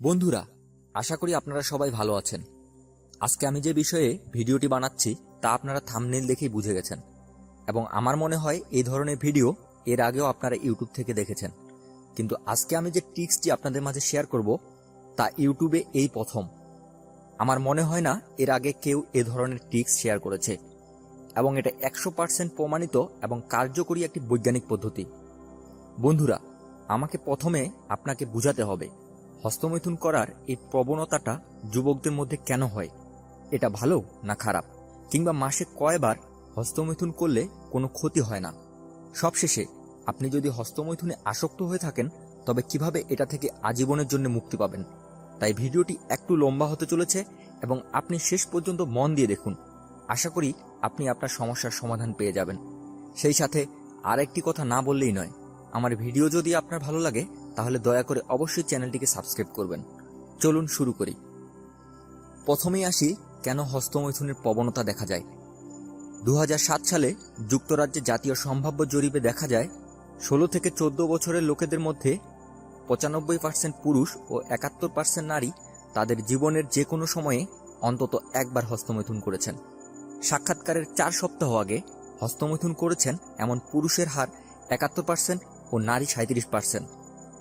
বন্ধুরা, আশা করি আপনারা সবাই ভালো আছেন। আজকে আমি যে বিষয়ে ভিডিওটি বানাচ্ছি, তা আপনারা থামনেল দেখেই বুঝে গেছেন। এবং আমার মনে হয় এই ধরনের ভিডিও এর আগেও আপনারা ইউটিউব থেকে দেখেছেন। কিন্তু আজকে আমি যে টিক্সটি আপনাদের মাঝে শেয়ার করব, তা ইউটিউবে এই প্রথম। আমার মনে হয় না এর আগে কেউ এ ধরনের টিক্স শেয়ার করেছে। এবং এটা একশো পার্সেন্ট প্রমাণিত এবং কার্যকরী একটি বৈজ্ঞানিক পদ্ধতি। বন্ধুরা, আমাকে প্রথমে আপনাকে বুঝাতে হবে হস্তমৈথুন করার এই প্রবণতাটা যুবকদের মধ্যে কেন হয়? এটা ভালো না খারাপ? কিংবা মাসে কয়বার হস্তমৈথুন করলে কোনো ক্ষতি হয় না? সবশেষে, আপনি যদি হস্তমৈথুনে আসক্ত হয়ে থাকেন, তবে কীভাবে এটা থেকে আজীবনের জন্য মুক্তি পাবেন? তাই ভিডিওটি একটু লম্বা হতে চলেছে এবং আপনি শেষ পর্যন্ত মন দিয়ে দেখুন। আশা করি আপনি আপনার সমস্যার সমাধান পেয়ে যাবেন। সেই সাথে আর একটি কথা না বললেই নয়। আমার ভিডিও যদি আপনার ভালো লাগে তাহলে দয়া করে অবশ্যই চ্যানেলটিকে সাবস্ক্রাইব করবেন। চলুন শুরু করি। প্রথমেই আসি কেন হস্তমৈথুনের প্রবণতা দেখা যায়। দু হাজার সাত সালে যুক্তরাজ্যে জাতীয় সম্ভাব্য জরিপে দেখা যায়, ষোলো থেকে চোদ্দ বছরের লোকেদের মধ্যে পঁচানব্বই পার্সেন্ট পুরুষ ও একাত্তর পার্সেন্ট নারী তাদের জীবনের যে কোনো সময়ে অন্তত একবার হস্তমৈথুন করেছেন। সাক্ষাৎকারের চার সপ্তাহ আগে হস্তমৈথুন করেছেন এমন পুরুষের হার একাত্তর পার্সেন্ট ও নারী সাঁত্রিশ পার্সেন্ট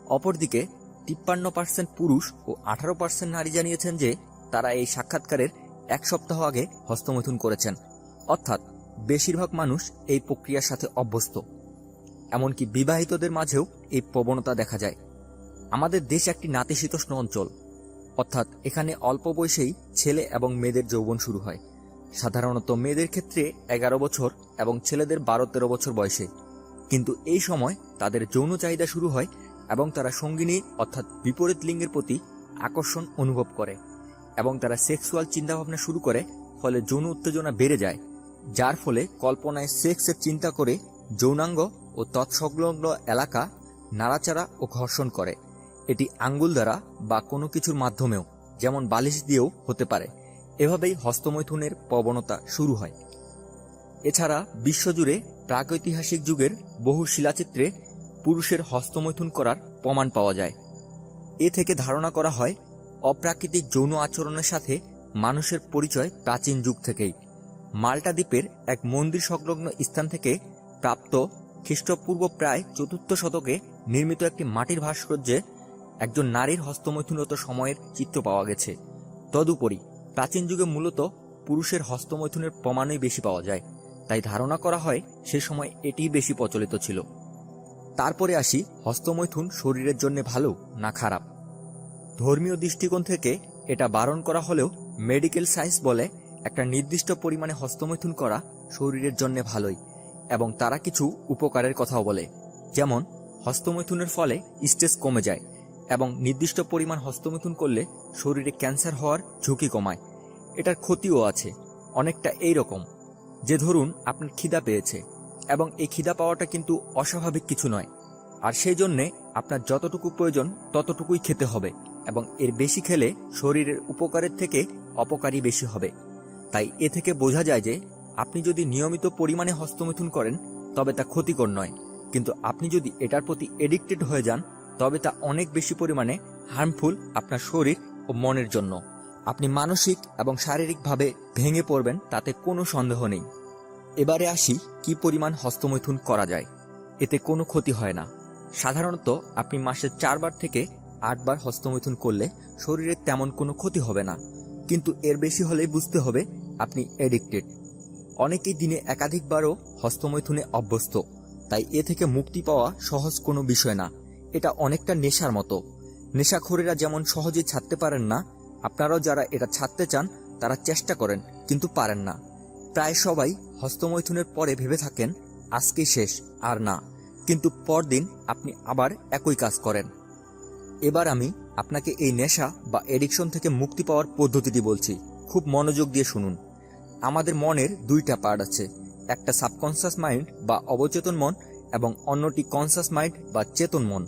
অপরদিকে, তিপ্পান্ন পার্সেন্ট পুরুষ ও আঠারো পার্সেন্ট নারী জানিয়েছেন যে, তারা এই সাক্ষাৎকারের এক সপ্তাহ আগে হস্তমৈথুন করেছেন। অর্থাৎ, বেশিরভাগ মানুষ এই প্রক্রিয়ার সাথে অভ্যস্ত। এমনকি বিবাহিতদের মাঝেও এই প্রবণতা দেখা যায়। আমাদের দেশ একটি নাতিশীতোষ্ণ অঞ্চল। অর্থাৎ, এখানে অল্প বয়সেই ছেলে এবং মেয়েদের যৌবন শুরু হয়। সাধারণত মেয়েদের ক্ষেত্রে এগারো বছর এবং ছেলেদের বারো তেরো বছর বয়সে। কিন্তু এই সময় তাদের যৌন চাহিদা শুরু হয় এবং তারা সঙ্গিনী, অর্থাৎ বিপরীত লিঙ্গের প্রতি আকর্ষণ অনুভব করে এবং তারা সেক্সুয়াল চিন্তাভাবনা শুরু করে, ফলে যৌন উত্তেজনা বেড়ে যায়, যার ফলে কল্পনায় সেক্সের চিন্তা করে যৌনাঙ্গ ও তৎসংলগ্ন এলাকা নাড়াচাড়া ও ঘর্ষণ করে। এটি আঙ্গুল দ্বারা বা কোনো কিছুর মাধ্যমেও, যেমন বালিশ দিয়েও হতে পারে। এভাবেই হস্তমৈথুনের প্রবণতা শুরু হয়। এছাড়া বিশ্বজুড়ে প্রাগৈতিহাসিক যুগের বহু শিলাচিত্রে পুরুষের হস্তমৈথুন করার প্রমাণ পাওয়া যায়। এ থেকে ধারণা করা হয়, অপ্রাকৃতিক যৌন আচরণের সাথে মানুষের পরিচয় প্রাচীন যুগ থেকেই। মাল্টা দ্বীপের এক মন্দির সংলগ্ন স্থান থেকে প্রাপ্ত খ্রিস্টপূর্ব প্রায় চতুর্থ শতকে নির্মিত একটি মাটির ভাস্কর্যে একজন নারীর হস্তমৈথুনরত সময়ের চিত্র পাওয়া গেছে। তদুপরি, প্রাচীন যুগে মূলত পুরুষের হস্তমৈথুনের প্রমাণই বেশি পাওয়া যায়। তাই ধারণা করা হয়, সে সময় এটিই বেশি প্রচলিত ছিল। তারপরে আসি হস্তমৈথুন শরীরের জন্য ভালো না খারাপ। ধর্মীয় দৃষ্টিকোণ থেকে এটা বারণ করা হলেও মেডিকেল সায়েন্স বলে একটা নির্দিষ্ট পরিমাণে হস্তমৈথুন করা শরীরের জন্য ভালোই এবং তারা কিছু উপকারের কথাও বলে। যেমন, হস্তমৈথুনের ফলে স্ট্রেস কমে যায় এবং নির্দিষ্ট পরিমাণ হস্তমৈথুন করলে শরীরে ক্যান্সার হওয়ার ঝুঁকি কমায়। এটার ক্ষতিও আছে, অনেকটা এই রকম যে ধরুন, আপনার খিদা পেয়েছে। এবং এই খিদা পাওয়াটা কিন্তু অস্বাভাবিক কিছু নয়। আর সেই জন্যে আপনার যতটুকু প্রয়োজন ততটুকুই খেতে হবে এবং এর বেশি খেলে শরীরের উপকারের থেকে অপকারই বেশি হবে। তাই এ থেকে বোঝা যায় যে আপনি যদি নিয়মিত পরিমাণে হস্তমিথুন করেন, তবে তা ক্ষতিকর নয়। কিন্তু আপনি যদি এটার প্রতি এডিক্টেড হয়ে যান, তবে তা অনেক বেশি পরিমাণে হার্মফুল আপনার শরীর ও মনের জন্য। আপনি মানসিক এবং শারীরিকভাবে ভেঙে পড়বেন, তাতে কোনো সন্দেহ নেই। এবারে আসি কি পরিমাণ হস্তমৈথুন করা যায়। এতে কোনো ক্ষতি হয় না। সাধারণত আপনি মাসে চারবার থেকে আটবার হস্তমৈথুন করলে শরীরের তেমন কোনো ক্ষতি হবে না। কিন্তু এর বেশি হলেই বুঝতে হবে আপনি এডিক্টেড অনেকেই দিনে একাধিকবারও হস্তমৈথুনে অভ্যস্ত, তাই এ থেকে মুক্তি পাওয়া সহজ কোনো বিষয় না। এটা অনেকটা নেশার মতো। নেশাখোরেরা যেমন সহজে ছাড়তে পারেন না, আপনারাও যারা এটা ছাড়তে চান, তারা চেষ্টা করেন, কিন্তু পারেন না। প্রায় সবাই হস্তমৈথুনের পরে ভেবে থাকেন আজকেই শেষ, আর না। কিন্তু পরদিন আপনি আবার একই কাজ করেন। এবার আমি আপনাকে এই নেশা বা এডিকশন থেকে মুক্তি পাওয়ার পদ্ধতিটি বলছি। খুব মনোযোগ দিয়ে শুনুন। আমাদের মনের দুইটা পার্ট আছে। একটা সাবকনসিয়াস মাইন্ড বা অবচেতন মন এবং অন্যটি কনসাস মাইন্ড বা চেতন মন।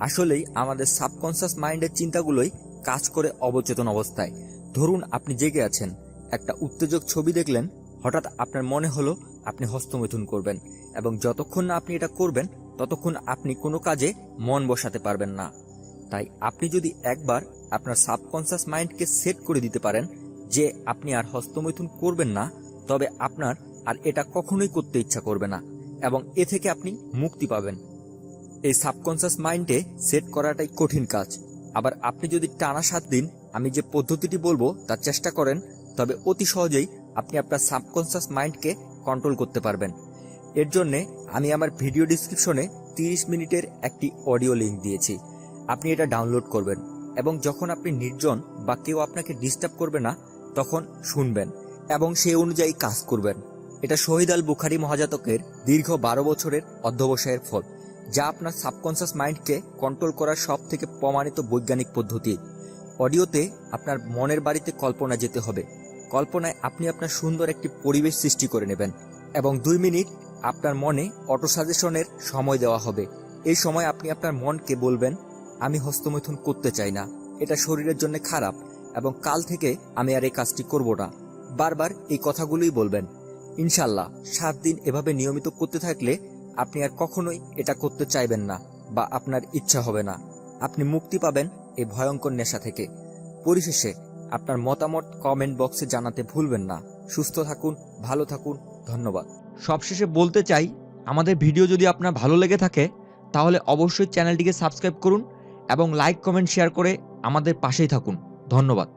আসলেই আমাদের সাবকনসিয়াস মাইন্ডের চিন্তাগুলোই কাজ করে অবচেতন অবস্থায়। ধরুন আপনি জেগে আছেন, একটা উত্তেজক ছবি দেখলেন হঠাৎ আপনার মনে হলো আপনি হস্তমৈথুন করবেন এবং যতক্ষণ না আপনি এটা করবেন, ততক্ষণ আপনি কোনো কাজে মন বসাতে পারবেন না। তাই আপনি যদি একবার আপনার সাবকনসিয়াস মাইন্ডকে সেট করে দিতে পারেন যে আপনি আর হস্তমৈথুন করবেন না, তবে আপনার আর এটা কখনোই করতে ইচ্ছা করবে না এবং এ থেকে আপনি মুক্তি পাবেন। এই সাবকনসিয়াস মাইন্ডে সেট করাটাই কঠিন কাজ। আবার আপনি যদি টানা সাত দিন আমি যে পদ্ধতিটি বলব, তার চেষ্টা করেন, তবে অতি সহজেই আপনি আপনার সাবকনসিয়াস মাইন্ডকে কন্ট্রোল করতে পারবেন। এর জন্যে আমি আমার ভিডিও ডিসক্রিপশনে তিরিশ মিনিটের একটি অডিও লিঙ্ক দিয়েছি। আপনি এটা ডাউনলোড করবেন এবং যখন আপনি নির্জন বা কেউ আপনাকে ডিস্টার্ব করবে না, তখন শুনবেন এবং সে অনুযায়ী কাজ করবেন। এটা শহীদ আল বুখারি মহাজাতকের দীর্ঘ বারো বছরের অধ্যবসায়ের ফল, যা আপনার সাবকনসিয়াস মাইন্ডকে কন্ট্রোল করার সব থেকে প্রমাণিত বৈজ্ঞানিক পদ্ধতি। অডিওতে আপনার মনের বাড়িতে কল্পনা যেতে হবে। কল্পনায় আপনি আপনার সুন্দর একটি পরিবেশ সৃষ্টি করে নেবেন এবং দুই মিনিট আপনার মনে অটো সাজেশনের সময় দেওয়া হবে। এই সময় আপনি আপনার মনকে বলবেন, আমি হস্তমৈথুন করতে চাই না। এটা শরীরের জন্য খারাপ এবং কাল থেকে আমি আর এই কাজটি করব না। বারবার এই কথাগুলোই বলবেন। ইনশাল্লাহ সাত দিন এভাবে নিয়মিত করতে থাকলে আপনি আর কখনোই এটা করতে চাইবেন না বা আপনার ইচ্ছা হবে না। আপনি মুক্তি পাবেন এই ভয়ঙ্কর নেশা থেকে। পরিশেষে আপনার মতামত কমেন্ট বক্সে জানাতে ভুলবেন না। সুস্থ থাকুন, ভালো থাকুন, ধন্যবাদ। সবশেষে বলতে চাই, আমাদের ভিডিও যদি আপনার ভালো লেগে থাকে, তাহলে অবশ্যই চ্যানেলটিকে সাবস্ক্রাইব করুন এবং লাইক কমেন্ট শেয়ার করে আমাদের পাশেই থাকুন। ধন্যবাদ।